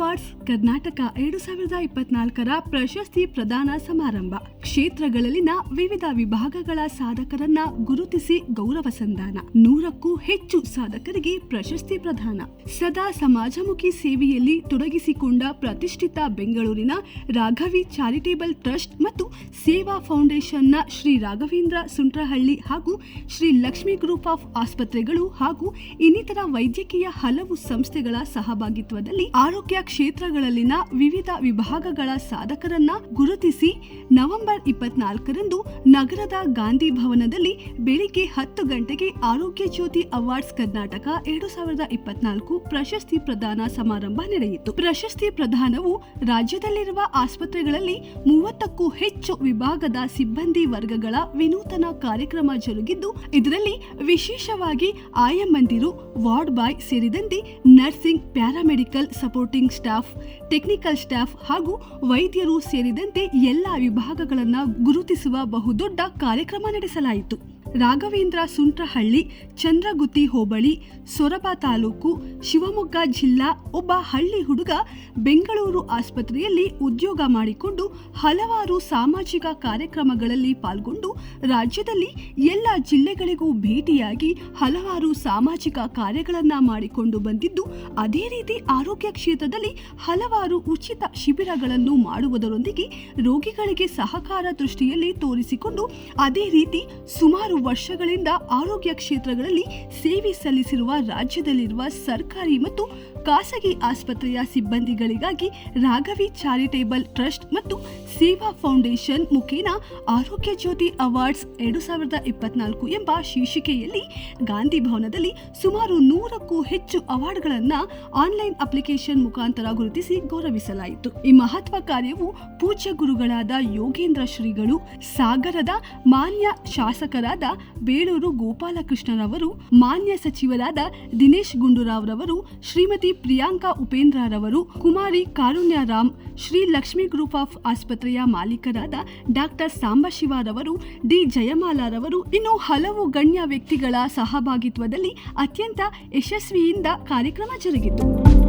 Awards, Karnataka ಎರಡು ಸಾವಿರದ ಇಪ್ಪತ್ನಾಲ್ಕರ ಪ್ರಶಸ್ತಿ ಪ್ರದಾನ ಸಮಾರಂಭ. ಕ್ಷೇತ್ರಗಳಲ್ಲಿನ ವಿವಿಧ ವಿಭಾಗಗಳ ಸಾಧಕರನ್ನ ಗುರುತಿಸಿ ಗೌರವ ಸಂಧಾನ ನೂರಕ್ಕೂ ಹೆಚ್ಚು ಸಾಧಕರಿಗೆ ಪ್ರಶಸ್ತಿ ಪ್ರದಾನ. ಸದಾ ಸಮಾಜಮುಖಿ ಸೇವೆಯಲ್ಲಿ ತೊಡಗಿಸಿಕೊಂಡ ಪ್ರತಿಷ್ಠಿತ ಬೆಂಗಳೂರಿನ ರಾಘವಿ ಚಾರಿಟೇಬಲ್ ಟ್ರಸ್ಟ್ ಮತ್ತು ಸೇವಾ ಫೌಂಡೇಶನ್ನ ಶ್ರೀ ರಾಘವೇಂದ್ರ ಸುಂಟ್ರಹಳ್ಳಿ ಹಾಗೂ ಶ್ರೀ ಲಕ್ಷ್ಮಿ ಗ್ರೂಪ್ ಆಫ್ ಆಸ್ಪತ್ರೆಗಳು ಹಾಗೂ ಇನ್ನಿತರ ವೈದ್ಯಕೀಯ ಹಲವು ಸಂಸ್ಥೆಗಳ ಸಹಭಾಗಿತ್ವದಲ್ಲಿ ಆರೋಗ್ಯ ಕ್ಷೇತ್ರಗಳಲ್ಲಿನ ವಿವಿಧ ವಿಭಾಗಗಳ ಸಾಧಕರನ್ನ ಗುರುತಿಸಿ ನವೆಂಬರ್ ಇಪ್ಪತ್ನಾಲ್ಕರಂದು ನಗರದ ಗಾಂಧಿ ಭವನದಲ್ಲಿ ಬೆಳಿಗ್ಗೆ ಹತ್ತು ಗಂಟೆಗೆ ಆರೋಗ್ಯ ಜ್ಯೋತಿ ಅವಾರ್ಡ್ಸ್ ಕರ್ನಾಟಕ ಎರಡು ಸಾವಿರದ ಇಪ್ಪತ್ನಾಲ್ಕು ಪ್ರಶಸ್ತಿ ಪ್ರದಾನ ಸಮಾರಂಭ ನಡೆಯಿತು. ಪ್ರಶಸ್ತಿ ಪ್ರದಾನವು ರಾಜ್ಯದಲ್ಲಿರುವ ಆಸ್ಪತ್ರೆಗಳಲ್ಲಿ ಮೂವತ್ತಕ್ಕೂ ಹೆಚ್ಚು ವಿಭಾಗದ ಸಿಬ್ಬಂದಿ ವರ್ಗಗಳ ವಿನೂತನ ಕಾರ್ಯಕ್ರಮ ಜರುಗಿದ್ದು, ಇದರಲ್ಲಿ ವಿಶೇಷವಾಗಿ ಆಯಮ್ಮಂದಿರು ವಾರ್ಡ್ ಬಾಯ್ ಸೇರಿದಂತೆ nursing, paramedical supporting staff technical staff ಹಾಗೂ ವೈದ್ಯರು ಸೇರಿದಂತೆ ಎಲ್ಲ ವಿಭಾಗಗಳನ್ನು ಗುರುತಿಸುವ ಬಹುದೊಡ್ಡ ಕಾರ್ಯಕ್ರಮ ನಡೆಸಲಾಯಿತು. ರಾಘವೇಂದ್ರ ಸುಂಟ್ರಹಳ್ಳಿ, ಚಂದ್ರಗುತ್ತಿ ಹೋಬಳಿ, ಸೊರಬ ತಾಲೂಕು, ಶಿವಮೊಗ್ಗ ಜಿಲ್ಲಾ, ಒಬ್ಬ ಹಳ್ಳಿ ಹುಡುಗ ಬೆಂಗಳೂರು ಆಸ್ಪತ್ರೆಯಲ್ಲಿ ಉದ್ಯೋಗ ಮಾಡಿಕೊಂಡು ಹಲವಾರು ಸಾಮಾಜಿಕ ಕಾರ್ಯಕ್ರಮಗಳಲ್ಲಿ ಪಾಲ್ಗೊಂಡು ರಾಜ್ಯದಲ್ಲಿ ಎಲ್ಲ ಜಿಲ್ಲೆಗಳಿಗೂ ಭೇಟಿಯಾಗಿ ಹಲವಾರು ಸಾಮಾಜಿಕ ಕಾರ್ಯಗಳನ್ನು ಮಾಡಿಕೊಂಡು ಬಂದಿದ್ದು, ಅದೇ ರೀತಿ ಆರೋಗ್ಯ ಕ್ಷೇತ್ರದಲ್ಲಿ ಹಲವಾರು ಉಚಿತ ಶಿಬಿರಗಳನ್ನು ಮಾಡುವುದರೊಂದಿಗೆ ರೋಗಿಗಳಿಗೆ ಸಹಕಾರ ದೃಷ್ಟಿಯಲ್ಲಿ ತೋರಿಸಿಕೊಂಡು ಅದೇ ರೀತಿ ಸುಮಾರು ವರ್ಷಗಳಿಂದ ಆರೋಗ್ಯ ಕ್ಷೇತ್ರಗಳಲ್ಲಿ ಸೇವೆ ಸಲ್ಲಿಸಿರುವ ರಾಜ್ಯದಲ್ಲಿರುವ ಸರ್ಕಾರಿ ಮತ್ತು ಖಾಸಗಿ ಆಸ್ಪತ್ರೆಯ ಸಿಬ್ಬಂದಿಗಳಿಗಾಗಿ ರಾಘವಿ ಚಾರಿಟೇಬಲ್ ಟ್ರಸ್ಟ್ ಮತ್ತು ಸೇವಾ ಫೌಂಡೇಶನ್ ಮುಖೇನ ಆರೋಗ್ಯ ಜ್ಯೋತಿ ಅವಾರ್ಡ್ಸ್ ಎರಡು ಸಾವಿರದ ಇಪ್ಪತ್ನಾಲ್ಕು ಎಂಬ ಶೀರ್ಷಿಕೆಯಲ್ಲಿ ಗಾಂಧಿ ಭವನದಲ್ಲಿ ಸುಮಾರು ನೂರಕ್ಕೂ ಹೆಚ್ಚು ಅವಾರ್ಡ್ಗಳನ್ನು ಆನ್ಲೈನ್ ಅಪ್ಲಿಕೇಶನ್ ಮುಖಾಂತರ ಗುರುತಿಸಿ ಗೌರವಿಸಲಾಯಿತು. ಈ ಮಹತ್ವ ಕಾರ್ಯವು ಪೂಜ್ಯ ಗುರುಗಳಾದ ಯೋಗೇಂದ್ರ ಶ್ರೀಗಳು, ಸಾಗರದ ಮಾನ್ಯ ಶಾಸಕರಾದ ಬೇಳೂರು ಗೋಪಾಲಕೃಷ್ಣರವರು, ಮಾನ್ಯ ಸಚಿವರಾದ ದಿನೇಶ್ ಗುಂಡೂರಾವ್ರವರು, ಶ್ರೀಮತಿ ಪ್ರಿಯಾಂಕಾ ಉಪೇಂದ್ರರವರು ಕುಮಾರಿ ಕಾರುಣ್ಯ ರಾಮ್, ಶ್ರೀ ಲಕ್ಷ್ಮಿ ಗ್ರೂಪ್ ಆಫ್ ಆಸ್ಪತ್ರೆಯ ಮಾಲೀಕರಾದ ಡಾಕ್ಟರ್ ಸಾಂಬಶಿವರವರು ಡಿ ಜಯಮಾಲಾರವರು, ಇನ್ನು ಹಲವು ಗಣ್ಯ ವ್ಯಕ್ತಿಗಳ ಸಹಭಾಗಿತ್ವದಲ್ಲಿ ಅತ್ಯಂತ ಯಶಸ್ವಿಯಿಂದ ಕಾರ್ಯಕ್ರಮ ಜರುಗಿತು.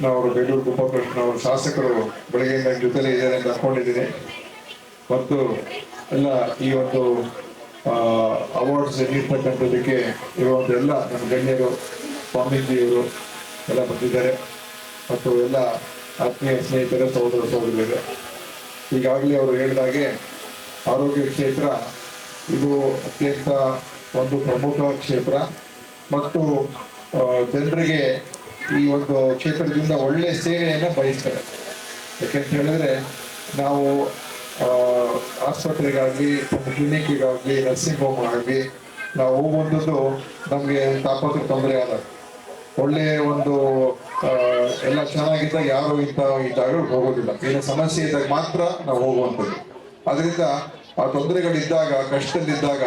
ಗೋಪಾಲಕೃಷ್ಣ ಅವರು, ಬೇಲೂರು ಗೋಪಾಲಕೃಷ್ಣ ಅವರು, ಶಾಸಕರು ಬೆಳಗ್ಗೆಯಿಂದ ನನ್ನ ಇದ್ದಾರೆ ಅಂತ ಅಂದ್ಕೊಂಡಿದ್ದೀನಿ. ಮತ್ತು ಎಲ್ಲ ಈ ಒಂದು ಅವಾರ್ಡ್ಸ್ ನೀಡ್ತಕ್ಕಂಥದ್ದಕ್ಕೆ ಇರುವಂಥ ಎಲ್ಲ ನಮ್ಮ ಗಣ್ಯರು, ಸ್ವಾಮೀಜಿಯವರು ಎಲ್ಲ ಬಂದಿದ್ದಾರೆ. ಮತ್ತು ಎಲ್ಲ ಆತ್ಮೀಯ ಸ್ನೇಹಿತರ, ಸಹೋದರ ಸಹೋದರಿಯರು. ಈಗಾಗಲೇ ಅವರು ಹೇಳಿದಾಗೆ ಆರೋಗ್ಯ ಕ್ಷೇತ್ರ, ಇದು ಅತ್ಯಂತ ಒಂದು ಪ್ರಮುಖ ಕ್ಷೇತ್ರ. ಮತ್ತು ಜನರಿಗೆ ಈ ಒಂದು ಕ್ಷೇತ್ರದಿಂದ ಒಳ್ಳೆ ಸೇವೆಯನ್ನು ಬಯಸ್ತಾರೆ. ಯಾಕೆಂತ ಹೇಳಿದ್ರೆ, ನಾವು ಆಸ್ಪತ್ರೆಗಾಗಲಿ ಕ್ಲಿನಿಕ್ಗಾಗಲಿ ನರ್ಸಿಂಗ್ ಹೋಮ್ ಆಗಲಿ, ನಾವು ಹೋಗುವಂಥದ್ದು ನಮಗೆ ತಾಪತ್ರ ತೊಂದರೆ ಆದ ಒಳ್ಳೆಯ ಒಂದು ಎಲ್ಲ ಚೆನ್ನಾಗಿದ್ದಾಗ ಯಾರು ಇಂಥ ಜಾಗಗಳಿಗೆ ಹೋಗೋದಿಲ್ಲ. ಏನೋ ಸಮಸ್ಯೆ ಇದ್ದಾಗ ಮಾತ್ರ ನಾವು ಹೋಗುವಂಥದ್ದು. ಅದರಿಂದ ಆ ತೊಂದರೆಗಳಿದ್ದಾಗ, ಕಷ್ಟದಲ್ಲಿದ್ದಾಗ,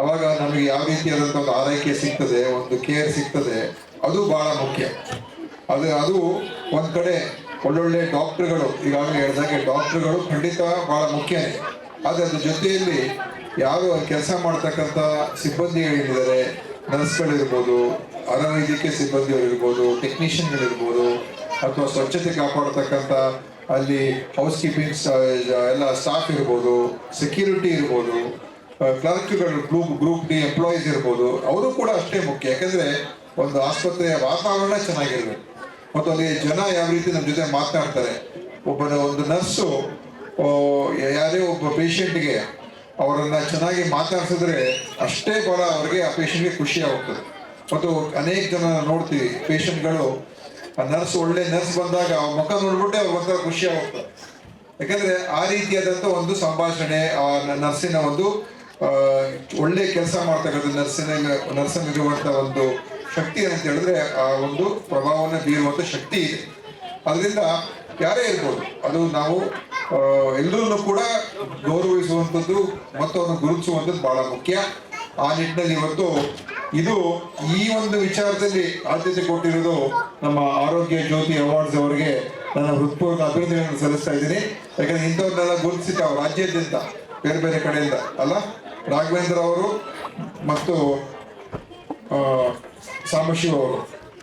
ಅವಾಗ ನಮಗೆ ಯಾವ ರೀತಿಯಾದಂಥ ಒಂದು ಆರೈಕೆ ಸಿಗ್ತದೆ, ಒಂದು ಕೇರ್ ಸಿಗ್ತದೆ ಅದು ಬಹಳ ಮುಖ್ಯ. ಅದು ಅದು ಒಂದ್ ಕಡೆ ಒಳ್ಳೊಳ್ಳೆ ಡಾಕ್ಟರ್ಗಳು, ಈಗಾಗಲೇ ಹೇಳಿದಾಗೆ ಡಾಕ್ಟರ್ಗಳು ಖಂಡಿತ ಬಹಳ ಮುಖ್ಯನೇ ಆದರೆ ಅದ್ರ ಜೊತೆಯಲ್ಲಿ ಯಾರು ಕೆಲಸ ಮಾಡ್ತಕ್ಕಂಥ ಸಿಬ್ಬಂದಿಗಳಿದ್ದಾರೆ ನರ್ಸ್ಗಳಿರ್ಬೋದು ಅರವೈದ್ಯಕೀಯ ಸಿಬ್ಬಂದಿಗಳಿರ್ಬೋದು ಟೆಕ್ನಿಷಿಯನ್ಗಳಿರ್ಬೋದು ಅಥವಾ ಸ್ವಚ್ಛತೆ ಕಾಪಾಡತಕ್ಕಂತ ಅಲ್ಲಿ ಹೌಸ್ ಕೀಪಿಂಗ್ ಎಲ್ಲ ಸ್ಟಾಫ್ ಇರ್ಬೋದು, ಸೆಕ್ಯೂರಿಟಿ ಇರ್ಬೋದು, ಕ್ಲರ್ಕ್ಗಳು, ಗ್ರೂಪ್ ಗ್ರೂಪ್ ಡಿ ಎಂಪ್ಲಾಯೀಸ್ ಇರ್ಬೋದು, ಅವರು ಕೂಡ ಅಷ್ಟೇ ಮುಖ್ಯ. ಯಾಕಂದ್ರೆ ಒಂದು ಆಸ್ಪತ್ರೆಯ ವಾತಾವರಣ ಚೆನ್ನಾಗಿರ್ಬೇಕು. ಮತ್ತು ಅಲ್ಲಿ ಜನ ಯಾವ ರೀತಿ ನಮ್ಮ ಜೊತೆ ಮಾತನಾಡ್ತಾರೆ ಒಬ್ಬನ ಒಂದು ನರ್ಸು ಯಾರೇ ಒಬ್ಬ ಪೇಷಂಟ್ಗೆ ಅವರನ್ನು ಚೆನ್ನಾಗಿ ಮಾತಾಡ್ಸಿದ್ರೆ ಅಷ್ಟೇ ಬಲ ಅವ್ರಿಗೆ ಆ ಪೇಷಂಟ್ಗೆ ಖುಷಿ ಆಗುತ್ತದೆ. ಮತ್ತು ಅನೇಕ ಜನ ನೋಡ್ತೀವಿ ಪೇಷಂಟ್ಗಳು ಆ ನರ್ಸ್ ಒಳ್ಳೆ ನರ್ಸ್ ಬಂದಾಗ ಅವ್ರ ಮುಖ ನೋಡ್ಬಿಟ್ಟೆ ಅವ್ರ ಒಂಥರ ಖುಷಿ ಆಗುತ್ತೆ. ಯಾಕಂದ್ರೆ ಆ ರೀತಿಯಾದಂಥ ಒಂದು ಸಂಭಾಷಣೆ, ಆ ನರ್ಸಿನ ಒಂದು ಒಳ್ಳೆ ಕೆಲಸ ಮಾಡ್ತಕ್ಕಂಥ ನರ್ಸಿನ ನರ್ಸಲ್ಲಿರುವಂಥ ಒಂದು ಶಕ್ತಿ ಅಂತ ಹೇಳಿದ್ರೆ ಆ ಒಂದು ಪ್ರಭಾವವನ್ನು ಬೀರುವಂಥ ಶಕ್ತಿ. ಇದೆ ಅದರಿಂದ ಯಾರೇ ಇರ್ಬೋದು ಅದು ನಾವು ಎಲ್ಲರನ್ನು ಕೂಡ ಗೌರವಿಸುವಂಥದ್ದು ಮತ್ತು ಅದನ್ನು ಗುರುತಿಸುವಂಥದ್ದು ಬಹಳ ಮುಖ್ಯ. ಆ ನಿಟ್ಟಿನಲ್ಲಿ ಇವತ್ತು ಇದು ಈ ಒಂದು ವಿಚಾರದಲ್ಲಿ ಆದ್ಯತೆ ಕೊಟ್ಟಿರೋದು ನಮ್ಮ ಆರೋಗ್ಯ ಜ್ಯೋತಿ ಅವಾರ್ಡ್ಸ್ ಅವರಿಗೆ ನನ್ನ ಹೃತ್ಪೂರ್ವಕ ಅಭಿನಂದನೆಗಳನ್ನು ಸಲ್ಲಿಸ್ತಾ ಇದ್ದೀನಿ. ಯಾಕಂದ್ರೆ ಇಂಥವ್ರನ್ನೆಲ್ಲ ಅವ್ರ ರಾಜ್ಯದಿಂದ ಬೇರೆ ಬೇರೆ ಕಡೆಯಿಂದ ಅಲ್ಲ? ರಾಘವೇಂದ್ರ ಅವರು ಮತ್ತು ಆ, ಸಾಂಬಶಿವ ಅವರು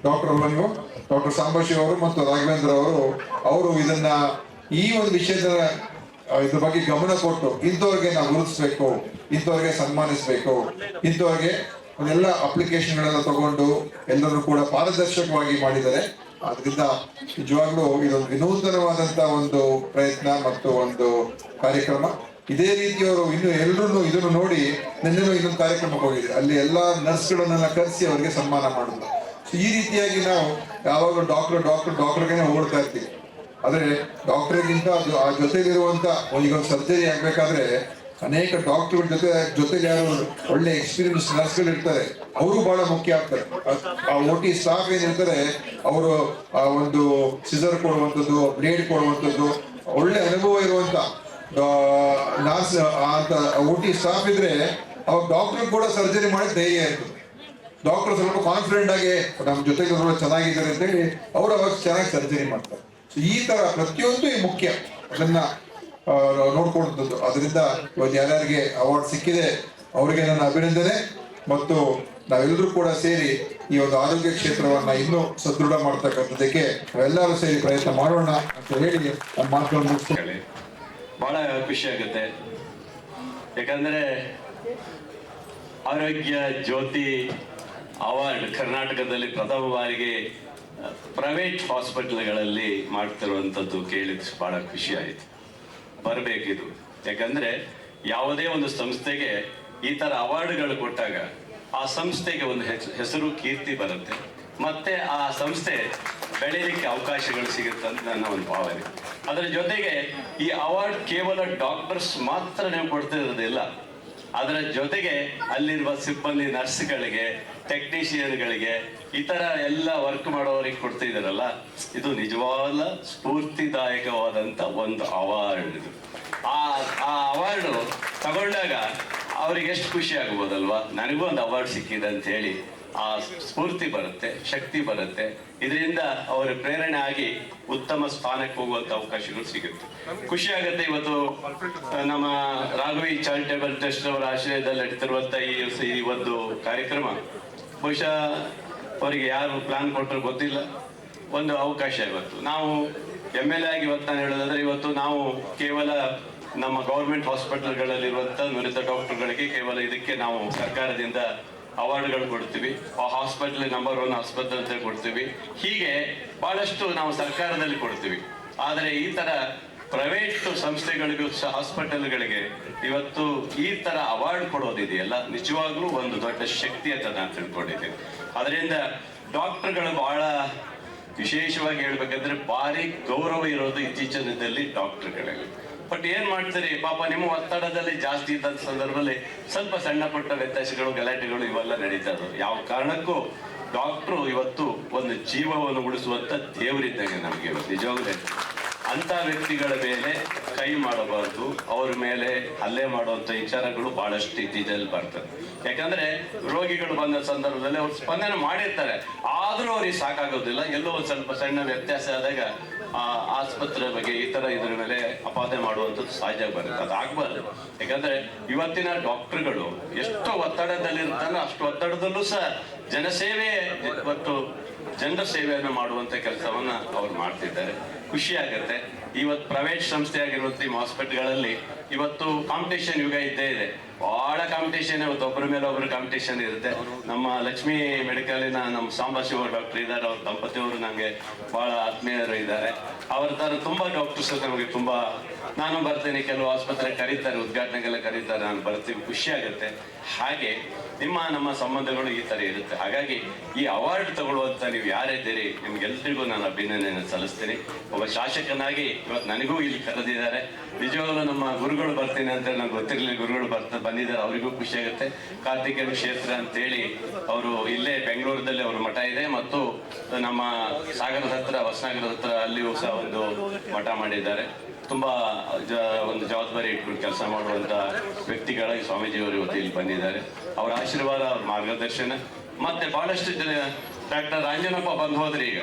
ಡಾಕ್ಟರ್ ನೀವು? ಡಾಕ್ಟರ್ ಸಾಂಬಶಿವ ಅವರು ಮತ್ತು ರಾಘವೇಂದ್ರ ಅವರು ಅವರು ಇದನ್ನ ಈ ಒಂದು ವಿಷಯದ ಇದ್ರ ಬಗ್ಗೆ ಗಮನ ಕೊಟ್ಟು ಇಂಥವ್ರಿಗೆ ನಾವು ಗುರುತಿಸ್ಬೇಕು, ಇಂಥವ್ರಿಗೆ ಸನ್ಮಾನಿಸ್ಬೇಕು, ಇಂಥವ್ರಿಗೆ ಅದೆಲ್ಲ ಅಪ್ಲಿಕೇಶನ್ಗಳೆಲ್ಲ ತಗೊಂಡು ಎಲ್ಲರೂ ಕೂಡ ಪಾರದರ್ಶಕವಾಗಿ ಮಾಡಿದ್ದಾರೆ. ಅದರಿಂದ ನಿಜವಾಗ್ಲೂ ಇದೊಂದು ವಿನೂತನವಾದಂತ ಒಂದು ಪ್ರಯತ್ನ ಮತ್ತು ಒಂದು ಕಾರ್ಯಕ್ರಮ. ಇದೇ ರೀತಿಯವರು ಇನ್ನು ಎಲ್ಲರೂ ಇದನ್ನು ನೋಡಿ ನಿನ್ನೆನೂ ಇನ್ನೊಂದು ಕಾರ್ಯಕ್ರಮಕ್ಕೆ ಹೋಗಿದೆ ಅಲ್ಲಿ ಎಲ್ಲ ನರ್ಸ್ಗಳನ್ನೆಲ್ಲ ಕರೆಸಿ ಅವರಿಗೆ ಸನ್ಮಾನ ಮಾಡಿದ್ರು. So, ಈ ರೀತಿಯಾಗಿ ನಾವು ಯಾವಾಗ ಡಾಕ್ಟರ್ ಡಾಕ್ಟರ್ ಡಾಕ್ಟರ್ಗೆ ಓಡ್ತಾ ಇರ್ತೀವಿ. ಆದ್ರೆ ಡಾಕ್ಟರ್ಗಿಂತ ಅದು ಆ ಜೊತೆಗಿರುವಂತ ಈಗ ಒಂದು ಸರ್ಜರಿ ಆಗ್ಬೇಕಾದ್ರೆ ಅನೇಕ ಡಾಕ್ಟರ್ ಜೊತೆ ಜೊತೆಗೆ ಯಾರು ಒಳ್ಳೆ ಎಕ್ಸ್ಪೀರಿಯನ್ಸ್ ನರ್ಸ್ಗಳು ಇರ್ತಾರೆ. ಅವರು ಬಹಳ ಮುಖ್ಯ ಆಗ್ತಾರೆ. ಆ ಓಟಿ ಸ್ಟಾಫ್ ಏನಿರ್ತಾರೆ, ಅವರು ಆ ಒಂದು ಸಿಸರ್ ಕೊಡುವಂಥದ್ದು ಬ್ಲೇಡ್ ಕೊಡುವಂಥದ್ದು, ಒಳ್ಳೆ ಅನುಭವ ಇರುವಂತ ನರ್ಸ್ ಅಂತ ಊಟಿ ಸ್ಟಾಫ್ ಇದ್ರೆ ಅವ್ರು ಡಾಕ್ಟರ್ ಕೂಡ ಸರ್ಜರಿ ಮಾಡಿ ಧೈರ್ಯ ಇರ್ತದೆ ಡಾಕ್ಟರ್ ಸ್ವಲ್ಪ ಕಾನ್ಫಿಡೆಂಟ್ ಆಗಿ ನಮ್ಮ ಜೊತೆಗೆ ಸ್ವಲ್ಪ ಚೆನ್ನಾಗಿದ್ದಾರೆ ಅಂತ ಹೇಳಿ ಅವರು ಅವಾಗ ಚೆನ್ನಾಗಿ ಸರ್ಜರಿ ಮಾಡ್ತಾರೆ. ಈ ತರ ಪ್ರತಿಯೊಂದು ಮುಖ್ಯ. ಅದನ್ನ ನೋಡ್ಕೊಂಡದ್ದು ಅದರಿಂದ ಇವತ್ತು ಯಾರ್ಯಾರಿಗೆ ಅವಾರ್ಡ್ ಸಿಕ್ಕಿದೆ, ಅವರಿಗೆ ನನ್ನ ಅಭಿನಂದನೆ. ಮತ್ತು ನಾವೆಲ್ಲರೂ ಕೂಡ ಸೇರಿ ಈ ಒಂದು ಆರೋಗ್ಯ ಕ್ಷೇತ್ರವನ್ನ ಇನ್ನೂ ಸದೃಢ ಮಾಡ್ತಕ್ಕಂಥದ್ದಕ್ಕೆ ನಾವೆಲ್ಲರೂ ಸೇರಿ ಪ್ರಯತ್ನ ಮಾಡೋಣ ಅಂತ ಹೇಳಿ ನಮ್ಮ ಮಾತುಗಳನ್ನು ಮುಗಿಸ್ತೀನಿ. ಹೇಳಿ ಬಹಳ ಖುಷಿ ಆಗುತ್ತೆ. ಯಾಕಂದ್ರೆ ಆರೋಗ್ಯ ಜ್ಯೋತಿ ಅವಾರ್ಡ್ ಕರ್ನಾಟಕದಲ್ಲಿ ಪ್ರಥಮ ಬಾರಿಗೆ ಪ್ರೈವೇಟ್ ಹಾಸ್ಪಿಟಲ್ಗಳಲ್ಲಿ ಮಾಡ್ತಿರುವಂಥದ್ದು ಕೇಳಿದ ಬಹಳ ಖುಷಿ ಆಯಿತು. ಬರಬೇಕಿದು. ಯಾಕಂದ್ರೆ ಯಾವುದೇ ಒಂದು ಸಂಸ್ಥೆಗೆ ಈ ತರ ಅವಾರ್ಡ್ಗಳು ಕೊಟ್ಟಾಗ ಆ ಸಂಸ್ಥೆಗೆ ಒಂದು ಹೆಸ್- ಹೆಸರು, ಕೀರ್ತಿ ಬರುತ್ತೆ. ಮತ್ತೆ ಆ ಸಂಸ್ಥೆ ಬೆಳೀಲಿಕ್ಕೆ ಅವಕಾಶಗಳು ಸಿಗುತ್ತೆ ಅಂತ ನನ್ನ ಒಂದು ಭಾವನೆ. ಅದರ ಜೊತೆಗೆ ಈ ಅವಾರ್ಡ್ ಕೇವಲ ಡಾಕ್ಟರ್ಸ್ ಮಾತ್ರ ನೀವು ಕೊಡ್ತಿರೋದಿಲ್ಲ. ಅದರ ಜೊತೆಗೆ ಅಲ್ಲಿರುವ ಸಿಬ್ಬಂದಿ ನರ್ಸ್ಗಳಿಗೆ ಟೆಕ್ನಿಷಿಯನ್ಗಳಿಗೆ ಈ ತರ ಎಲ್ಲ ವರ್ಕ್ ಮಾಡೋರಿಗೆ ಕೊಡ್ತಿದ್ದಾರಲ್ಲ ಇದು ನಿಜವಾದ ಸ್ಫೂರ್ತಿದಾಯಕವಾದಂತ ಒಂದು ಅವಾರ್ಡ್ ಇದು. ಆ ಆ ಅವಾರ್ಡ್ ತಗೊಂಡಾಗ ಅವ್ರಿಗೆ ಎಷ್ಟು ಖುಷಿ ಆಗ್ಬೋದಲ್ವಾ? ನನಗೂ ಒಂದು ಅವಾರ್ಡ್ ಸಿಕ್ಕಿದೆ ಅಂತ ಹೇಳಿ ಆ ಸ್ಫೂರ್ತಿ ಬರುತ್ತೆ, ಶಕ್ತಿ ಬರುತ್ತೆ. ಇದರಿಂದ ಅವರ ಪ್ರೇರಣೆ ಆಗಿ ಉತ್ತಮ ಸ್ಥಾನಕ್ಕೆ ಹೋಗುವಂತ ಅವಕಾಶಗಳು ಸಿಗುತ್ತೆ. ಖುಷಿ ಆಗುತ್ತೆ ಇವತ್ತು ನಮ್ಮ ರಾಘವಿ ಚಾರಿಟೇಬಲ್ ಟ್ರಸ್ಟ್ ಅವರ ಆಶ್ರಯದಲ್ಲಿ ನಡೀತಿರುವಂತ ಈ ಒಂದು ಕಾರ್ಯಕ್ರಮ. ಬಹುಶಃ ಅವರಿಗೆ ಯಾರು ಪ್ಲಾನ್ ಕೊಟ್ಟರು ಗೊತ್ತಿಲ್ಲ. ಒಂದು ಅವಕಾಶ ಇವತ್ತು. ನಾವು ಎಂ ಎಲ್ ಎ ಆಗಿ ಇವತ್ತು ನಾನು ಹೇಳೋದಾದ್ರೆ ಇವತ್ತು ನಾವು ಕೇವಲ ನಮ್ಮ ಗೌರ್ಮೆಂಟ್ ಹಾಸ್ಪಿಟಲ್ಗಳಲ್ಲಿರುವಂಥ ನುರಿತ ಡಾಕ್ಟರ್ಗಳಿಗೆ ಕೇವಲ ಇದಕ್ಕೆ ನಾವು ಸರ್ಕಾರದಿಂದ ಅವಾರ್ಡ್ಗಳು ಕೊಡ್ತೀವಿ. ಆ ಹಾಸ್ಪಿಟಲ್ ನಂಬರ್ ಒನ್ ಆಸ್ಪತ್ರೆ ಅಂತ ಕೊಡ್ತೀವಿ. ಹೀಗೆ ಬಹಳಷ್ಟು ನಾವು ಸರ್ಕಾರದಲ್ಲಿ ಕೊಡ್ತೀವಿ. ಆದರೆ ಈ ತರ ಪ್ರೈವೇಟ್ ಸಂಸ್ಥೆಗಳಿಗೂ ಸಹ ಹಾಸ್ಪಿಟಲ್ಗಳಿಗೆ ಇವತ್ತು ಈ ತರ ಅವಾರ್ಡ್ ಕೊಡೋದಿದೆಯಲ್ಲ? ನಿಜವಾಗ್ಲೂ ಒಂದು ದೊಡ್ಡ ಶಕ್ತಿ ಅಂತ ನಾನು ತಿಳ್ಕೊಂಡಿದ್ದೀನಿ. ಅದರಿಂದ ಡಾಕ್ಟರ್ಗಳು ಬಹಳ ವಿಶೇಷವಾಗಿ ಹೇಳ್ಬೇಕಂದ್ರೆ ಭಾರಿ ಗೌರವ ಇರೋದು ಇತ್ತೀಚಿನ ಡಾಕ್ಟರ್ಗಳಲ್ಲಿ. ಬಟ್ ಏನ್ ಮಾಡ್ತೀರಿ? ಪಾಪ ನಿಮ್ಮ ಒತ್ತಡದಲ್ಲಿ ಜಾಸ್ತಿ ಇದ್ದ ಸಂದರ್ಭದಲ್ಲಿ ಸ್ವಲ್ಪ ಸಣ್ಣ ಪುಟ್ಟ ವ್ಯತ್ಯಾಸಗಳು, ಗಲಾಟೆಗಳು ಇವೆಲ್ಲ ನಡೀತಾ ಇದ್ರು ಯಾವ ಕಾರಣಕ್ಕೂ ಡಾಕ್ಟ್ರು ಇವತ್ತು ಒಂದು ಜೀವವನ್ನು ಉಳಿಸುವಂತ ದೇವರಿದ್ದಂಗೆ ನಮಗೆ ನಿಜವಾಗ್ಲೇ. ಅಂತ ವ್ಯಕ್ತಿಗಳ ಮೇಲೆ ಕೈ ಮಾಡಬಾರ್ದು. ಅವ್ರ ಮೇಲೆ ಹಲ್ಲೆ ಮಾಡುವಂತ ವಿಚಾರಗಳು ಬಹಳಷ್ಟು ಇದ್ದಿದ್ದಲ್ಲಿ ಬರ್ತದೆ. ಯಾಕಂದ್ರೆ ರೋಗಿಗಳು ಬಂದ ಸಂದರ್ಭದಲ್ಲಿ ಅವ್ರು ಸ್ಪಂದನೆ ಮಾಡಿರ್ತಾರೆ. ಆದ್ರೂ ಅವ್ರಿಗೆ ಸಾಕಾಗೋದಿಲ್ಲ. ಎಲ್ಲೋ ಒಂದ್ ಸ್ವಲ್ಪ ಸಣ್ಣ ವ್ಯತ್ಯಾಸ ಆದಾಗ ಆ ಆಸ್ಪತ್ರೆ ಬಗ್ಗೆ ಈ ತರ ಇದ್ರ ಮೇಲೆ ಅಪಾದೆ ಮಾಡುವಂಥದ್ದು ಸಹಜ ಬರುತ್ತೆ. ಅದು ಯಾಕಂದ್ರೆ ಇವತ್ತಿನ ಡಾಕ್ಟರ್ಗಳು ಎಷ್ಟು ಒತ್ತಡದಲ್ಲಿರ್ತಾನೋ ಅಷ್ಟು ಒತ್ತಡದಲ್ಲೂ ಸಹ ಜನಸೇವೆ ಮತ್ತು ಜನರ ಸೇವೆಯನ್ನು ಮಾಡುವಂತ ಕೆಲಸವನ್ನ ಅವ್ರು ಮಾಡ್ತಿದ್ದಾರೆ. ಖುಷಿ ಆಗುತ್ತೆ ಇವತ್ತು ಪ್ರೈವೇಟ್ ಸಂಸ್ಥೆ ಈ ಹಾಸ್ಪಿಟಲ್ಗಳಲ್ಲಿ ಇವತ್ತು ಕಾಂಪಿಟೇಷನ್ ಯುಗ ಇದ್ದೇ ಇದೆ. ಬಹಳ ಕಾಂಪಿಟೇಷನ್ ಇವತ್ತು ಒಬ್ಬರ ಮೇಲೆ ಒಬ್ಬರು ಕಾಂಪಿಟೇಷನ್ ಇರುತ್ತೆ. ನಮ್ಮ ಲಕ್ಷ್ಮಿ ಮೆಡಿಕಲಿನ ನಮ್ಮ ಸಾಂಬಾಶಿವ ಡಾಕ್ಟರ್ ಇದ್ದಾರೆ. ಅವ್ರ ದಂಪತಿಯವರು ನಂಗೆ ಬಹಳ ಆತ್ಮೀಯರು ಇದ್ದಾರೆ. ಅವ್ರ ತರ ತುಂಬಾ ಡಾಕ್ಟರ್ಸ್ ನಮಗೆ ತುಂಬಾ ನಾನು ಬರ್ತೇನೆ, ಕೆಲವು ಆಸ್ಪತ್ರೆ ಕರೀತಾರೆ, ಉದ್ಘಾಟನೆಗೆಲ್ಲ ಕರೀತಾರೆ, ನಾನು ಬರ್ತೀವಿ, ಖುಷಿ ಆಗುತ್ತೆ. ಹಾಗೆ ನಿಮ್ಮ, ನಮ್ಮ ಸಂಬಂಧಗಳು ಈ ತರ ಇರುತ್ತೆ. ಹಾಗಾಗಿ ಈ ಅವಾರ್ಡ್ ತಗೊಳ್ಳುವಂತ ನೀವು ಯಾರಿದ್ದೀರಿ ನಿಮ್ಗೆಲ್ರಿಗೂ ನಾನು ಅಭಿನಂದನೆ ಸಲ್ಲಿಸ್ತೀನಿ. ಒಬ್ಬ ಶಾಸಕನಾಗಿ ಇವತ್ತು ನನಗೂ ಇಲ್ಲಿ ಕರೆದಿದ್ದಾರೆ. ನಿಜವಾಗ್ಲೂ ನಮ್ಮ ಗುರುಗಳು ಬರ್ತೀನಿ ಅಂತ ನಂಗೆ ಗೊತ್ತಿರಲಿಲ್ಲ, ಗುರುಗಳು ಬರ್ತಾ ಬಂದಿದ್ದಾರೆ, ಅವರಿಗೂ ಖುಷಿ ಆಗುತ್ತೆ. ಕಾರ್ತಿಕೇಯ ಕ್ಷೇತ್ರ ಅಂತೇಳಿ ಅವರು ಇಲ್ಲೇ ಬೆಂಗಳೂರದಲ್ಲಿ ಅವ್ರ ಮಠ ಇದೆ ಮತ್ತು ನಮ್ಮ ಸಾಗರದ ಹತ್ರ ಹೊಸನಗರದ ಹತ್ರ ಅಲ್ಲಿಯೂ ಸಹ ಒಂದು ಮಠ ಮಾಡಿದ್ದಾರೆ. ತುಂಬಾ, ಜ- ಒಂದು ಜವಾಬ್ದಾರಿ ಇಟ್ಕೊಂಡು ಕೆಲಸ ಮಾಡುವಂತ ವ್ಯಕ್ತಿಗಳಾಗಿ ಸ್ವಾಮೀಜಿಯವರು ಇವತ್ತು ಇಲ್ಲಿ ಬಂದಿದ್ದಾರೆ. ಅವರ ಆಶೀರ್ವಾದ, ಅವ್ರ ಮಾರ್ಗದರ್ಶನ, ಮತ್ತೆ ಬಹಳಷ್ಟು ಜನ ಡಾಕ್ಟರ್ ರಾಂಜನಪ್ಪ ಬಂದು ಹೋದ್ರೆ ಈಗ.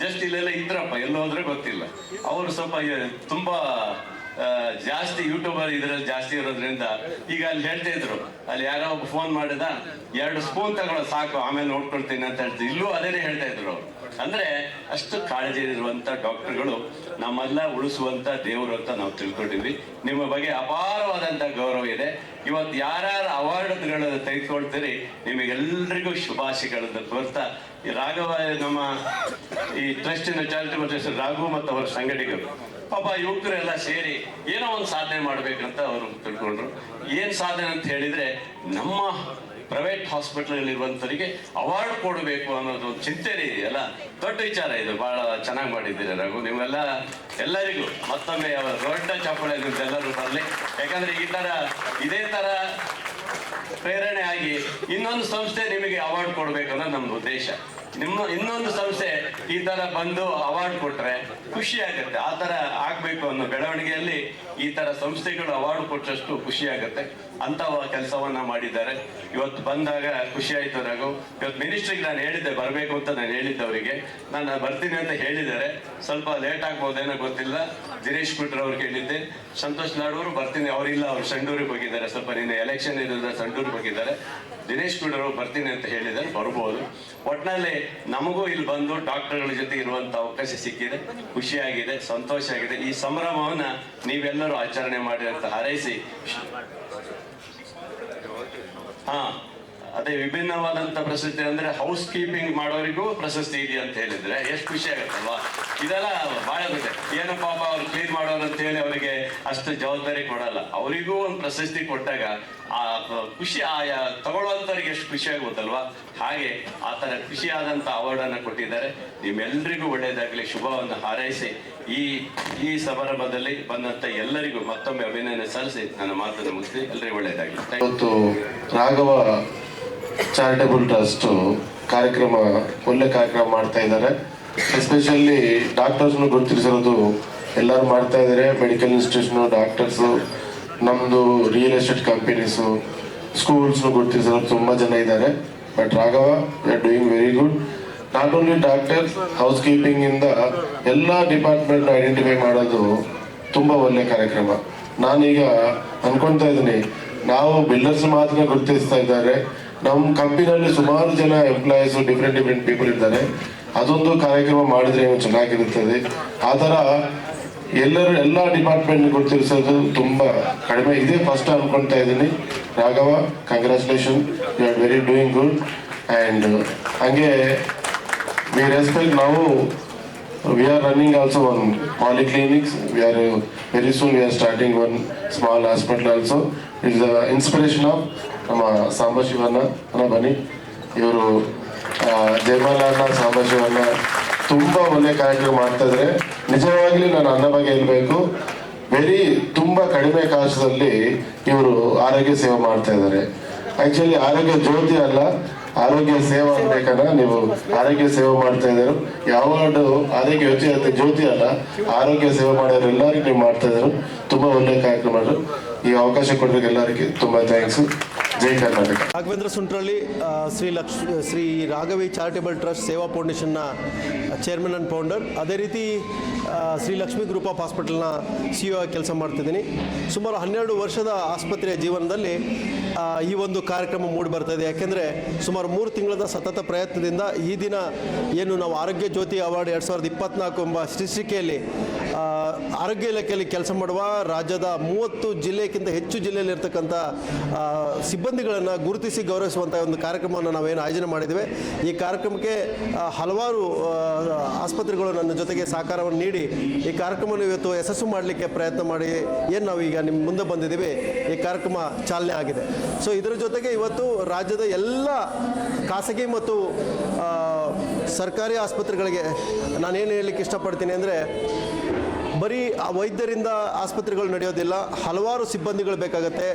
ಜಸ್ಟ್ ಇಲ್ಲೆಲ್ಲ ಇದ್ರಪ್ಪ, ಎಲ್ಲೋ ಹೋದ್ರೆ ಗೊತ್ತಿಲ್ಲ. ಅವರು ಸ್ವಲ್ಪ ತುಂಬಾ ಜಾಸ್ತಿ ಯೂಟ್ಯೂಬರ್ ಇದ್ರಲ್ಲಿ ಜಾಸ್ತಿ ಇರೋದ್ರಿಂದ ಈಗ ಅಲ್ಲಿ ಹೇಳ್ತಾ ಇದ್ರು. ಅಲ್ಲಿ ಯಾರೋ ಫೋನ್ ಮಾಡಿದ, ಎರಡು ಸ್ಪೂನ್ ತಗೊಳ್ಳೋ, ಸಾಕು, ಆಮೇಲೆ ನೋಡ್ಕೊಳ್ತೀನಿ ಅಂತ ಹೇಳ್ತಿದ್ರು. ಇಲ್ಲೂ ಅದೇನೆ ಹೇಳ್ತಾ ಇದ್ರು ಅವ್ರು. ಅಂದ್ರೆ ಅಷ್ಟು ಕಾಳಜಿ ಇರುವಂತ ಡಾಕ್ಟರ್ಗಳು ನಮ್ಮೆಲ್ಲ ಉಳಿಸುವಂತ ದೇವರು ಅಂತ ನಾವು ತಿಳ್ಕೊಂಡಿದ್ವಿ. ನಿಮ್ಮ ಬಗ್ಗೆ ಅಪಾರವಾದಂತ ಗೌರವ ಇದೆ. ಇವತ್ತು ಯಾರ್ಯಾರು ಅವಾರ್ಡ್ಗಳನ್ನು ತೆಗೆದುಕೊಳ್ತೀರಿ ನಿಮಗೆಲ್ಲರಿಗೂ ಶುಭಾಶಯಗಳನ್ನು ಕೋರ್ತಾ, ಈ ರಾಘವ ನಮ್ಮ ಈ ಟ್ರಸ್ಟಿನ ಚಾರಿಟಬಲ್ ಟ್ರಸ್ಟ್ ರಾಘು ಮತ್ತು ಅವರ ಸಂಘಟಕರು ಪಾಪ ಯುವಕರೆಲ್ಲ ಸೇರಿ ಏನೋ ಒಂದು ಸಾಧನೆ ಮಾಡ್ಬೇಕಂತ ಅವರು ತಿಳ್ಕೊಂಡ್ರು. ಏನ್ ಸಾಧನೆ ಅಂತ ಹೇಳಿದ್ರೆ ನಮ್ಮ ಪ್ರೈವೇಟ್ ಹಾಸ್ಪಿಟ್ಲಲ್ಲಿರುವಂಥವರಿಗೆ ಅವಾರ್ಡ್ ಕೊಡಬೇಕು ಅನ್ನೋದು ಒಂದು ಚಿಂತನೆ ಇದೆಯಲ್ಲ ದೊಡ್ಡ ವಿಚಾರ ಇದು, ಬಹಳ ಚೆನ್ನಾಗಿ ಮಾಡಿದ್ದೀರಿ ರಘು. ನೀವೆಲ್ಲ ಎಲ್ಲರಿಗೂ ಮತ್ತೊಮ್ಮೆ ದೊಡ್ಡ ಚಪ್ಪಳೆ ಎಲ್ಲರೂ ಬರಲಿ. ಯಾಕಂದ್ರೆ ಈ ತರ, ಇದೇ ತರ ಪ್ರೇರಣೆ ಆಗಿ ಇನ್ನೊಂದು ಸಂಸ್ಥೆ ನಿಮಗೆ ಅವಾರ್ಡ್ ಕೊಡಬೇಕನ್ನೋದು ನಮ್ಮದು ಉದ್ದೇಶ. ನಿಮ್ಮ ಇನ್ನೊಂದು ಸಂಸ್ಥೆ ಈ ತರ ಬಂದು ಅವಾರ್ಡ್ ಕೊಟ್ರೆ ಖುಷಿ ಆಗುತ್ತೆ. ಆ ತರ ಆಗ್ಬೇಕು ಅನ್ನೋ ಬೆಳವಣಿಗೆಯಲ್ಲಿ ಈ ತರ ಸಂಸ್ಥೆಗಳು ಅವಾರ್ಡ್ ಕೊಟ್ಟಷ್ಟು ಖುಷಿ ಆಗುತ್ತೆ. ಅಂತ ಕೆಲಸವನ್ನ ಮಾಡಿದ್ದಾರೆ. ಇವತ್ತು ಬಂದಾಗ ಖುಷಿ ಆಯ್ತು ರಘು. ಇವತ್ತು ಮಿನಿಸ್ಟ್ರಿಗೆ ನಾನು ಹೇಳಿದ್ದೆ, ಬರಬೇಕು ಅಂತ ನಾನು ಹೇಳಿದ್ದೆ ಅವರಿಗೆ ನಾನು ಬರ್ತೀನಿ ಅಂತ ಹೇಳಿದ್ದಾರೆ. ಸ್ವಲ್ಪ ಲೇಟ್ ಆಗ್ಬೋದೇನೋ ಗೊತ್ತಿಲ್ಲ. ದಿನೇಶ್ ಕುಟ್ರ ಅವ್ರು ಕೇಳಿದ್ದೆ. ಸಂತೋಷ್ ಲಾಡೂರು ಬರ್ತೀನಿ. ಅವರಿಲ್ಲ ಅವ್ರು ಸಂಡೂರಿಗೆ ಹೋಗಿದ್ದಾರೆ. ಸ್ವಲ್ಪ ನಿನ್ನೆ ಎಲೆಕ್ಷನ್ ಇರೋದ್ರ ಸಂಡೂರಿಗೆ ಹೋಗಿದ್ದಾರೆ. ದಿನೇಶ್ ಕುಂಡರು ಬರ್ತೀನಿ ಅಂತ ಹೇಳಿದರೆ ಬರ್ಬೋದು. ಒಟ್ನಲ್ಲಿ ನಮಗೂ ಇಲ್ಲಿ ಬಂದು ಡಾಕ್ಟರ್ಗಳ ಜೊತೆ ಇರುವಂತ ಅವಕಾಶ ಸಿಕ್ಕಿದೆ, ಖುಷಿಯಾಗಿದೆ, ಸಂತೋಷ ಆಗಿದೆ. ಈ ಸಂಭ್ರಮವನ್ನ ನೀವೆಲ್ಲರೂ ಆಚರಣೆ ಮಾಡಿ ಅಂತ ಹಾರೈಸಿ. ಹಾ, ಅದೇ ವಿಭಿನ್ನವಾದಂತ ಪ್ರಶಸ್ತಿ ಅಂದ್ರೆ ಹೌಸ್ ಕೀಪಿಂಗ್ ಮಾಡೋರಿಗೂ ಪ್ರಶಸ್ತಿ ಇದೆ ಅಂತ ಹೇಳಿದ್ರೆ, ಎಷ್ಟು ಖುಷಿ ಆಗುತ್ತಲ್ವಾ? ಇದೆಲ್ಲ ಬಹಳ ಇದೆ ಏನು ಪಾಪ ಅವ್ರು ಕ್ಲೀನ್ ಮಾಡೋರು ಅಂತ ಹೇಳಿ ಅವರಿಗೆ ಅಷ್ಟು ಜವಾಬ್ದಾರಿ ಕೊಡಲ್ಲ. ಅವರಿಗೂ ಒಂದು ಪ್ರಶಸ್ತಿ ಕೊಟ್ಟಾಗ ಆ ಖುಷಿ, ಆ ತಗೊಳ್ಳುವಂಥವ್ರಿಗೆ ಎಷ್ಟು ಖುಷಿ ಆಗುತ್ತಲ್ವಾ? ಹಾಗೆ ಆ ಥರ ಖುಷಿಯಾದಂತ ಅವಾರ್ಡ್ ಅನ್ನ ಕೊಟ್ಟಿದ್ದಾರೆ. ನಿಮ್ಮೆಲ್ಲರಿಗೂ ಒಳ್ಳೆಯದಾಗಲಿ. ಶುಭವನ್ನು ಹಾರೈಸಿ ಈ ಈ ಸಮಾರಂಭದಲ್ಲಿ ಬಂದಂತ ಎಲ್ಲರಿಗೂ ಮತ್ತೊಮ್ಮೆ ಅಭಿನಂದನೆ ಸಲ್ಲಿಸಿ. ನನ್ನ ಮಾತನ್ನು ಮುಗಿಸಿ. ಎಲ್ಲರಿಗೂ ಒಳ್ಳೆಯದಾಗಲಿ. ಇವತ್ತು ರಾಘವ ಚಾರಿಟಬಲ್ ಟ್ರಸ್ಟ್ ಕಾರ್ಯಕ್ರಮ, ಒಳ್ಳೆ ಕಾರ್ಯಕ್ರಮ ಮಾಡ್ತಾ ಇದ್ದಾರೆ. ಎಸ್ಪೆಷಲಿ ಡಾಕ್ಟರ್ಸ್ನು ಗುರುತಿಸಿರೋದು ಎಲ್ಲರೂ ಮಾಡ್ತಾ ಇದ್ದಾರೆ ಮೆಡಿಕಲ್ ಇನ್ಸ್ಟಿಟ್ಯೂಷನ್ ಡಾಕ್ಟರ್ಸು ನಮ್ಮದು ರಿಯಲ್ ಎಸ್ಟೇಟ್ ಕಂಪನೀಸು ಸ್ಕೂಲ್ಸ್ನು ಗುರುತಿಸಿರೋದು ತುಂಬ ಜನ ಇದ್ದಾರೆ but Raghava we doing very good not only doctors house ಕೀಪಿಂಗಿಂದ ಎಲ್ಲ ಡಿಪಾರ್ಟ್ಮೆಂಟ್ ಐಡೆಂಟಿಫೈ ಮಾಡೋದು ತುಂಬಾ ಒಳ್ಳೆ ಕಾರ್ಯಕ್ರಮ. ನಾನೀಗ ಅನ್ಕೊತಾ ಇದ್ದೀನಿ, ನಾವು ಬಿಲ್ಡರ್ಸ್ ಮಾತ್ರ ಗುರುತಿಸ್ತಾ ಇದ್ದಾರೆ. ನಮ್ಮ ಕಂಪನಿಯಲ್ಲಿ ಸುಮಾರು ಜನ ಎಂಪ್ಲಾಯೀಸ್ ಡಿಫ್ರೆಂಟ್ ಡಿಫ್ರೆಂಟ್ ಪೀಪಲ್ ಇದ್ದಾರೆ. ಅದೊಂದು ಕಾರ್ಯಕ್ರಮ ಮಾಡಿದ್ರೆ ಚೆನ್ನಾಗಿರುತ್ತದೆ. ಆ ಥರ ಎಲ್ಲರೂ ಎಲ್ಲ ಡಿಪಾರ್ಟ್ಮೆಂಟ್ ಗುರುತಿಸೋದು ತುಂಬ ಕಡಿಮೆ. ಇದೆ ಫಸ್ಟ್ ಅನ್ಕೊಂತಾ ಇದ್ದೀನಿ. Raghava congratulation you are very doing good and ಹಂಗೆ ವಿ ರೆಸ್ಪೆಕ್ಟ್ ನಾವು we are running also one polyclinics we are very soon we are starting one small hospital also is the inspiration of ನಮ್ಮ ಸಾಂಬಶಿವಣ್ಣ. ಬನ್ನಿ. ಇವರು ಜಯಮಾಲ ಅಣ್ಣ ಸಾಂಬಶಿವಣ್ಣ ತುಂಬ ಒಳ್ಳೆ ಕಾರ್ಯಕ್ರಮ ಮಾಡ್ತಾ ಇದ್ರೆ. ನಿಜವಾಗ್ಲೂ ನಾನು ಅನ್ನ ಬಗ್ಗೆ ಹೇಳ್ಬೇಕು. ವೆರಿ ತುಂಬಾ ಕಡಿಮೆ ಕಾಶದಲ್ಲಿ ಇವರು ಆರೋಗ್ಯ ಸೇವೆ ಮಾಡ್ತಾ ಇದ್ದಾರೆ ಆಕ್ಚುಲಿ ಆರೋಗ್ಯ ಜ್ಯೋತಿ ಅಲ್ಲ, ಆರೋಗ್ಯ ಸೇವೆ ಅನ್ಬೇಕನ್ನ ನೀವು ಆರೋಗ್ಯ ಸೇವೆ ಮಾಡ್ತಾ ಇದ್ದಾರೆ ಯಾವಾರ್ಡು ಆರೋಗ್ಯ ಯೋಚನೆ ಜ್ಯೋತಿ ಅಲ್ಲ, ಆರೋಗ್ಯ ಸೇವೆ ಮಾಡೋರು ಎಲ್ಲರಿಗೂ ನೀವು ಮಾಡ್ತಾ ಇದ್ದಾರೆ ತುಂಬಾ ಒಳ್ಳೆ ಕಾರ್ಯಕ್ರಮ. ಈ ಅವಕಾಶ ಕೊಡೋರಿಗೆ ಎಲ್ಲರಿಗೆ ತುಂಬಾ thanks Raghavendra Suntralli Shri Laksha Shri Raghavi charitable trust Seva ಫೌಂಡೇಶನ್ನ chairman and founder. ಅದೇ ರೀತಿ ಶ್ರೀ ಲಕ್ಷ್ಮೀ ಗ್ರೂಪ್ ಆಫ್ ಹಾಸ್ಪಿಟಲ್ನ ಸಿ ಇ ಕೆಲಸ ಮಾಡ್ತಿದ್ದೀನಿ. ಸುಮಾರು ಹನ್ನೆರಡು ವರ್ಷದ ಆಸ್ಪತ್ರೆಯ ಜೀವನದಲ್ಲಿ ಈ ಒಂದು ಕಾರ್ಯಕ್ರಮ ಮೂಡಿ ಬರ್ತಾ ಇದೆ. ಯಾಕೆಂದರೆ ಸುಮಾರು ಮೂರು ತಿಂಗಳದ ಸತತ ಪ್ರಯತ್ನದಿಂದ ಈ ದಿನ ಏನು ನಾವು ಆರೋಗ್ಯ ಜ್ಯೋತಿ ಅವಾರ್ಡ್ ಎರಡು ಸಾವಿರದ ಇಪ್ಪತ್ನಾಲ್ಕು ಎಂಬ ಶೀರ್ಷಿಕೆಯಲ್ಲಿ ಆರೋಗ್ಯ ಇಲಾಖೆಯಲ್ಲಿ ಕೆಲಸ ಮಾಡುವ ರಾಜ್ಯದ ಮೂವತ್ತು ಜಿಲ್ಲೆಗಿಂತ ಹೆಚ್ಚು ಜಿಲ್ಲೆಯಲ್ಲಿರ್ತಕ್ಕಂಥ ಆ, ಸಿಬ್ಬಂದಿಗಳನ್ನು ಗುರುತಿಸಿ ಗೌರವಿಸುವಂಥ ಒಂದು ಕಾರ್ಯಕ್ರಮವನ್ನು ನಾವೇನು ಆಯೋಜನೆ ಮಾಡಿದ್ದೇವೆ. ಈ ಕಾರ್ಯಕ್ರಮಕ್ಕೆ ಹಲವಾರು ಆಸ್ಪತ್ರೆಗಳು ನನ್ನ ಜೊತೆಗೆ ಸಹಕಾರವನ್ನು ನೀಡಿ ಈ ಕಾರ್ಯಕ್ರಮವನ್ನು ಇವತ್ತು ಯಶಸ್ಸು ಮಾಡಲಿಕ್ಕೆ ಪ್ರಯತ್ನ ಮಾಡಿ ಏನು ನಾವು ಈಗ ನಿಮ್ಮ ಮುಂದೆ ಬಂದಿದ್ದೀವಿ. ಈ ಕಾರ್ಯಕ್ರಮ ಚಾಲನೆ ಆಗಿದೆ. ಸೊ ಇದರ ಜೊತೆಗೆ ಇವತ್ತು ರಾಜ್ಯದ ಎಲ್ಲ ಖಾಸಗಿ ಮತ್ತು ಸರ್ಕಾರಿ ಆಸ್ಪತ್ರೆಗಳಿಗೆ ನಾನೇನು ಹೇಳಲಿಕ್ಕೆ ಇಷ್ಟಪಡ್ತೀನಿ ಅಂದರೆ, ಬರೀ ವೈದ್ಯರಿಂದ ಆಸ್ಪತ್ರೆಗಳು ನಡೆಯೋದಿಲ್ಲ, ಹಲವಾರು ಸಿಬ್ಬಂದಿಗಳು ಬೇಕಾಗುತ್ತೆ.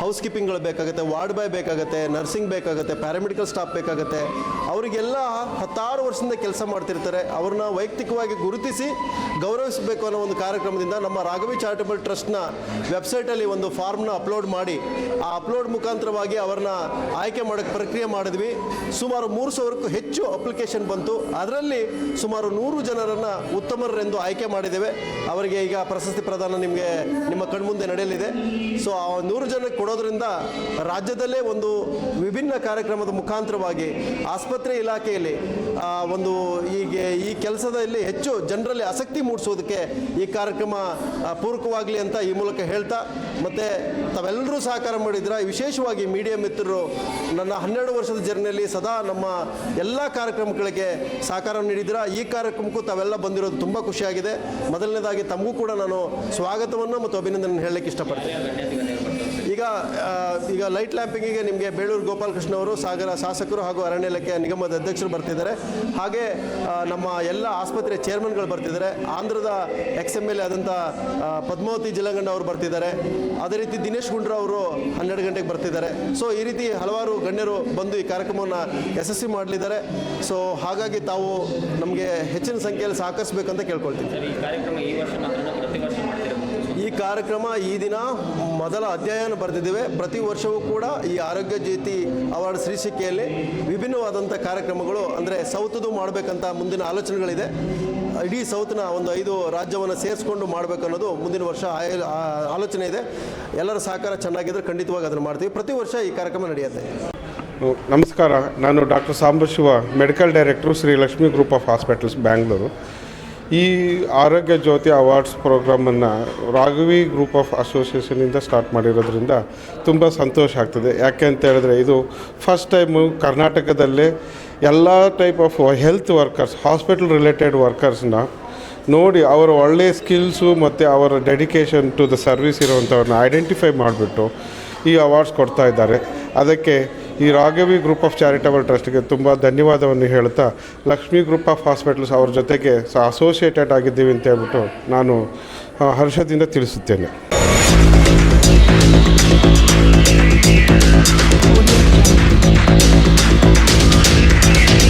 ಹೌಸ್ ಕೀಪಿಂಗ್ಗಳು ಬೇಕಾಗುತ್ತೆ, ವಾರ್ಡ್ ಬಾಯ್ ಬೇಕಾಗುತ್ತೆ ನರ್ಸಿಂಗ್ ಬೇಕಾಗುತ್ತೆ ಪ್ಯಾರಾಮೆಡಿಕಲ್ ಸ್ಟಾಫ್ ಬೇಕಾಗುತ್ತೆ. ಅವರಿಗೆಲ್ಲ ಹತ್ತಾರು ವರ್ಷದಿಂದ ಕೆಲಸ ಮಾಡ್ತಿರ್ತಾರೆ. ಅವ್ರನ್ನ ವೈಯಕ್ತಿಕವಾಗಿ ಗುರುತಿಸಿ ಗೌರವಿಸಬೇಕು ಅನ್ನೋ ಒಂದು ಕಾರ್ಯಕ್ರಮದಿಂದ ನಮ್ಮ ರಾಘವಿ ಚಾರಿಟಬಲ್ ಟ್ರಸ್ಟ್ನ ವೆಬ್ಸೈಟಲ್ಲಿ ಒಂದು ಫಾರ್ಮ್ನ ಅಪ್ಲೋಡ್ ಮಾಡಿ, ಆ ಅಪ್ಲೋಡ್ ಮುಖಾಂತರವಾಗಿ ಅವ್ರನ್ನ ಆಯ್ಕೆ ಮಾಡೋಕ್ಕೆ ಪ್ರಕ್ರಿಯೆ ಮಾಡಿದ್ವಿ. ಸುಮಾರು ಮೂರು ಸಾವಿರಕ್ಕೂ ಹೆಚ್ಚು ಅಪ್ಲಿಕೇಶನ್ ಬಂತು. ಅದರಲ್ಲಿ ಸುಮಾರು ನೂರು ಜನರನ್ನು ಉತ್ತಮರೆಂದು ಆಯ್ಕೆ ಮಾಡಿದ್ದೇವೆ. ಅವರಿಗೆ ಈಗ ಪ್ರಶಸ್ತಿ ಪ್ರದಾನ ನಿಮಗೆ ನಿಮ್ಮ ಕಣ್ಮುಂದೆ ನಡೆಯಲಿದೆ. ಸೊ ಆ ನೂರು ಜನಕ್ಕೆ ಕೊಡೋದ್ರಿಂದ ರಾಜ್ಯದಲ್ಲೇ ಒಂದು ವಿಭಿನ್ನ ಕಾರ್ಯಕ್ರಮದ ಮುಖಾಂತರವಾಗಿ ಆಸ್ಪತ್ರೆ ಇಲಾಖೆಯಲ್ಲಿ ಒಂದು ಹೀಗೆ ಈ ಕೆಲಸದಲ್ಲಿ ಹೆಚ್ಚು ಜನರಲ್ಲಿ ಆಸಕ್ತಿ ಮೂಡಿಸೋದಕ್ಕೆ ಈ ಕಾರ್ಯಕ್ರಮ ಪೂರಕವಾಗಲಿ ಅಂತ ಈ ಮೂಲಕ ಹೇಳ್ತಾ, ಮತ್ತು ತಾವೆಲ್ಲರೂ ಸಹಕಾರ ಮಾಡಿದ್ರೆ ವಿಶೇಷವಾಗಿ ಮೀಡಿಯಾ ಮಿತ್ರರು, ನನ್ನ ಹನ್ನೆರಡು ವರ್ಷದ ಜರ್ನಿಯಲ್ಲಿ ಸದಾ ನಮ್ಮ ಎಲ್ಲ ಕಾರ್ಯಕ್ರಮಗಳಿಗೆ ಸಹಕಾರ ನೀಡಿದ್ರ ಈ ಕಾರ್ಯಕ್ರಮಕ್ಕೂ ತಾವೆಲ್ಲ ಬಂದಿರೋದು ತುಂಬ ಖುಷಿಯಾಗಿದೆ. ಮೊದಲನೇದಾಗಿ ತಮಗೂ ಕೂಡ ನಾನು ಸ್ವಾಗತವನ್ನು ಮತ್ತು ಅಭಿನಂದನೆ ಹೇಳಲಿಕ್ಕೆ ಇಷ್ಟಪಡ್ತೀನಿ. ಈಗ ಈಗ ಲೈಟ್ ಲ್ಯಾಂಪಿಂಗಿಗೆ ನಿಮಗೆ ಬೇಳೂರು ಗೋಪಾಲಕೃಷ್ಣ ಅವರು, ಸಾಗರ ಶಾಸಕರು ಹಾಗೂ ಅರಣ್ಯ ಇಲಾಖೆ ನಿಗಮದ ಅಧ್ಯಕ್ಷರು ಬರ್ತಿದ್ದಾರೆ. ಹಾಗೆ ನಮ್ಮ ಎಲ್ಲ ಆಸ್ಪತ್ರೆ ಚೇರ್ಮನ್ಗಳು ಬರ್ತಿದ್ದಾರೆ. ಆಂಧ್ರದ ಎಕ್ಸ್ ಎಂ ಎಲ್ ಆದಂಥ ಪದ್ಮಾವತಿ ಜಿಲ್ಲಂಗಣ್ಣ ಅವರು ಬರ್ತಿದ್ದಾರೆ. ಅದೇ ರೀತಿ ದಿನೇಶ್ ಗುಂಡ್ರಾ ಅವರು ಹನ್ನೆರಡು ಗಂಟೆಗೆ ಬರ್ತಿದ್ದಾರೆ. ಸೊ ಈ ರೀತಿ ಹಲವಾರು ಗಣ್ಯರು ಬಂದು ಈ ಕಾರ್ಯಕ್ರಮವನ್ನು ಯಶಸ್ವಿ ಮಾಡಲಿದ್ದಾರೆ. ಸೊ ಹಾಗಾಗಿ ತಾವು ನಮಗೆ ಹೆಚ್ಚಿನ ಸಂಖ್ಯೆಯಲ್ಲಿ ಸಹಕರಿಸಬೇಕಂತ ಕೇಳ್ಕೊಳ್ತೀವಿ ಈ ಕಾರ್ಯಕ್ರಮ ಈ ದಿನ ಮೊದಲ ಅಧ್ಯಾಯನ ಬರೆದಿದ್ದೇವೆ. ಪ್ರತಿ ವರ್ಷವೂ ಕೂಡ ಈ ಆರೋಗ್ಯ ಜ್ಯೋತಿ ಅವಾರ್ಡ್ ಶೀರ್ಷಿಕೆಯಲ್ಲಿ ವಿಭಿನ್ನವಾದಂಥ ಕಾರ್ಯಕ್ರಮಗಳು, ಅಂದರೆ ಸೌತದು ಮಾಡಬೇಕಂತ ಮುಂದಿನ ಆಲೋಚನೆಗಳಿದೆ. ಇಡೀ ಸೌತ್ನ ಒಂದು ಐದು ರಾಜ್ಯವನ್ನು ಸೇರಿಸ್ಕೊಂಡು ಮಾಡಬೇಕನ್ನೋದು ಮುಂದಿನ ವರ್ಷ ಆಲೋಚನೆ ಇದೆ. ಎಲ್ಲರ ಸಹಕಾರ ಚೆನ್ನಾಗಿದ್ದರೆ ಖಂಡಿತವಾಗಿ ಅದನ್ನು ಮಾಡ್ತೀವಿ. ಪ್ರತಿ ವರ್ಷ ಈ ಕಾರ್ಯಕ್ರಮ ನಡೆಯುತ್ತೆ. ನಮಸ್ಕಾರ. ನಾನು doctor Sambashiva, medical director Shri Lakshmi group of hospitals, Bangalore. ಈ ಆರೋಗ್ಯ ಜ್ಯೋತಿ ಅವಾರ್ಡ್ಸ್ ಪ್ರೋಗ್ರಾಮನ್ನು ರಾಘವಿ ಗ್ರೂಪ್ ಆಫ್ ಅಸೋಸಿಯೇಷನಿಂದ ಸ್ಟಾರ್ಟ್ ಮಾಡಿರೋದ್ರಿಂದ ತುಂಬ ಸಂತೋಷ ಆಗ್ತದೆ. ಯಾಕೆ ಅಂತ ಹೇಳಿದ್ರೆ ಇದು ಫಸ್ಟ್ ಟೈಮು ಕರ್ನಾಟಕದಲ್ಲೇ ಎಲ್ಲ type of health workers, hospital related ವರ್ಕರ್ಸ್ನ ನೋಡಿ ಅವರ ಒಳ್ಳೆಯ ಸ್ಕಿಲ್ಸು ಮತ್ತು ಅವರ ಡೆಡಿಕೇಶನ್ ಟು ದ ಸರ್ವಿಸ್ ಇರುವಂಥವ್ರನ್ನ ಐಡೆಂಟಿಫೈ ಮಾಡಿಬಿಟ್ಟು ಈ ಅವಾರ್ಡ್ಸ್ ಕೊಡ್ತಾ ಇದ್ದಾರೆ. ಅದಕ್ಕೆ ಈ ರಾಘವಿ ಗ್ರೂಪ್ ಆಫ್ ಚಾರಿಟಬಲ್ ಟ್ರಸ್ಟ್ಗೆ ತುಂಬ ಧನ್ಯವಾದವನ್ನು ಹೇಳ್ತಾ ಲಕ್ಷ್ಮೀ ಗ್ರೂಪ್ ಆಫ್ ಹಾಸ್ಪಿಟಲ್ಸ್ ಅವ್ರ ಜೊತೆಗೆ ಅಸೋಸಿಯೇಟೆಡ್ ಆಗಿದ್ದೀವಿ ಅಂತ ಹೇಳ್ಬಿಟ್ಟು ನಾನು ಹರ್ಷದಿಂದ ತಿಳಿಸುತ್ತೇನೆ.